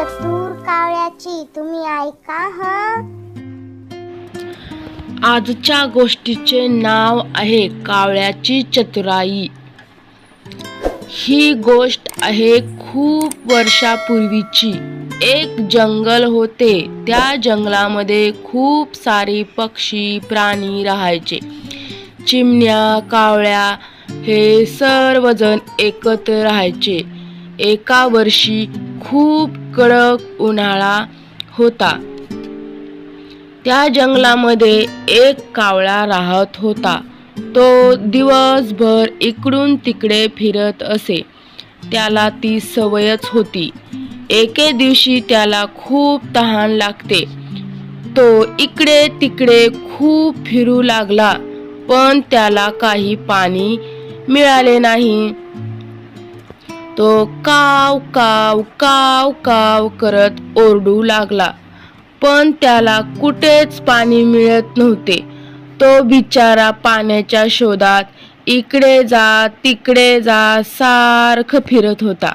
आजी तुम्ही ऐका ह? आजच्या गोष्टीचे नाव आहे कावळ्याची चतुराई. ही गोष्ट आहे खूप वर्षापूर्वीची. एक जंगल होते त्या जंगलामध्ये खूप सारे पक्षी प्राणी राहायचे. चिमण्या कावळ्या हे सर्वजण एकत्र राहायचे. एका वर्षी खूप कडक उन्हाळा होता. त्या जंगलामध्ये एक कावळा राहत होता. तो दिवसभर इकडून तिकडे फिरत असे. त्याला ती सवयच होती. एके दिवशी त्याला खूप तहान लागते. तो इकडे तिकडे खूप फिरू लागला पण त्याला काही पाणी मिळाले नाही. तो काव काव काव काव करत ओरडू लागला. पण त्याला कुठेच पाणी मिळत नव्हते. तो बिचारा पाण्याच्या शोधात इकडे जा तिकडे जा सारखं फिरत होता.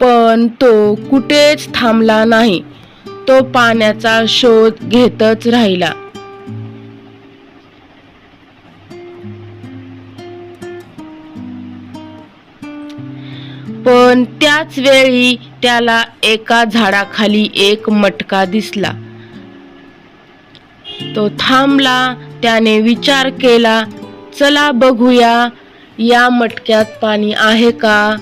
पण तो कुठेच थांबला नाही. तो पाण्याचा शोध घेतच राहिला. पण त्याच वेळी त्याला एका झाडाखाली एक मटका दिसला. तो थांबला त्याने विचार केला चला बघूया या मटक्यात पाणी आहे का?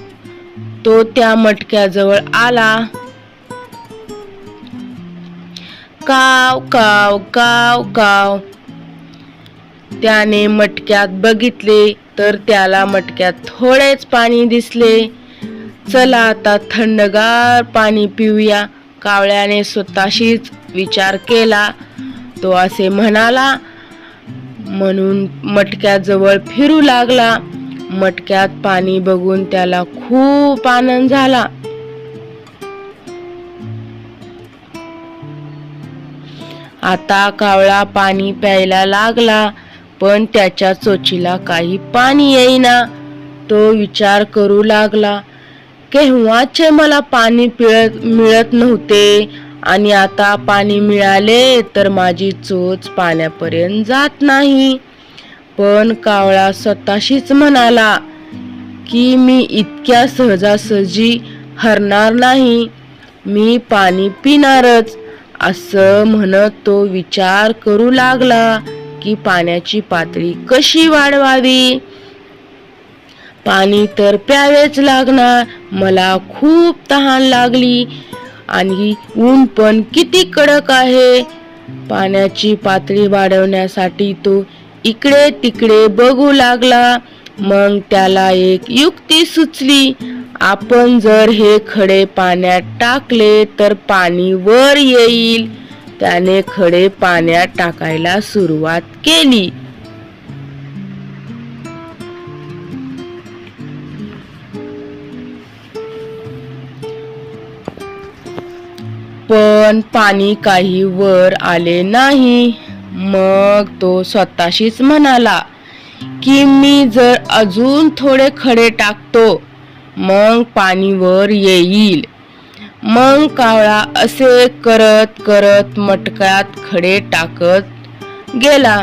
तो त्या मटक्याजवळ आला. काव काव काव काव. त्याने मटक्यात बघितले तर त्याला मटक्यात थोडेच पाणी दिसले. चला आता थंडगार पाणी पिऊया. कावळ्याने स्वतःशीच विचार केला. तो असे म्हणाला म्हणून मटक्याजवळ फिरू लागला. मटक्यात पाणी बघून त्याला खूप आनंद झाला. आता कावळा पाणी प्यायला लागला पण त्याच्या चोचीला काही पाणी येईना. तो विचार करू लागला. केव्हाचे मला पाणी पिळत मिळत नव्हते आणि आता पाणी मिळाले तर माझी चोच पाण्यापर्यंत जात नाही. पण कावळा स्वतःशीच म्हणाला की मी इतक्या सहजासहजी हरणार नाही. मी पाणी पिणारच. असं म्हणत तो विचार करू लागला की पाण्याची पातळी कशी वाढवावी? पाणी तर प्यावेच लागणार. मला खूप तहान लागली. आणि ऊन पण किती कडक आहे. पाण्याची पातळी वाढवण्यासाठी तो इकडे तिकडे बघू लागला. मग त्याला एक युक्ती सुचली. आपण जर हे खडे पाण्यात टाकले तर पाणी वर येईल. त्याने खडे पाण्यात टाकायला सुरुवात केली. पण पाणी काही वर आले नाही. मग तो स्वतःशीच म्हणाला की मी जर अजून थोडे खडे टाकतो मग पाणी वर येईल. मग कावळा असे करत करत मटक्यात खडे टाकत गेला.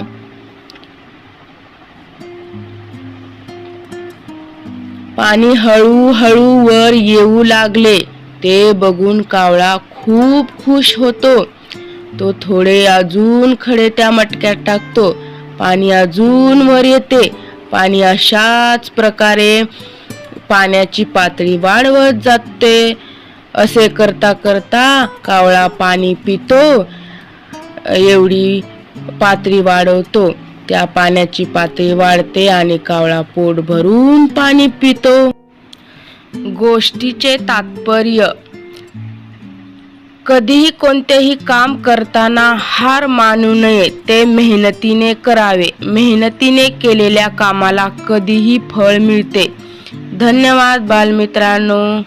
पाणी हळूहळू वर येऊ लागले. ते बघून कावळा खूप खुश होतो. तो थोडे अजून खडे त्या मटक्यात टाकतो. पाणी अजून वर येते. पाणी अशाच प्रकारे पाण्याची पातळी वाढवत जाते. असे करता करता कावळा पाणी पितो. एवढी पातळी वाढवतो. त्या पाण्याची पातळी वाढते आणि कावळा पोट भरून पाणी पितो. गोष्टीचे तात्पर्य. कधीही कोणतेही काम करताना हार मानू नये ते मेहनतीने करावे. मेहनतीने केलेल्या कामाला कधीही फळ मिळते. धन्यवाद बालमित्रांनो.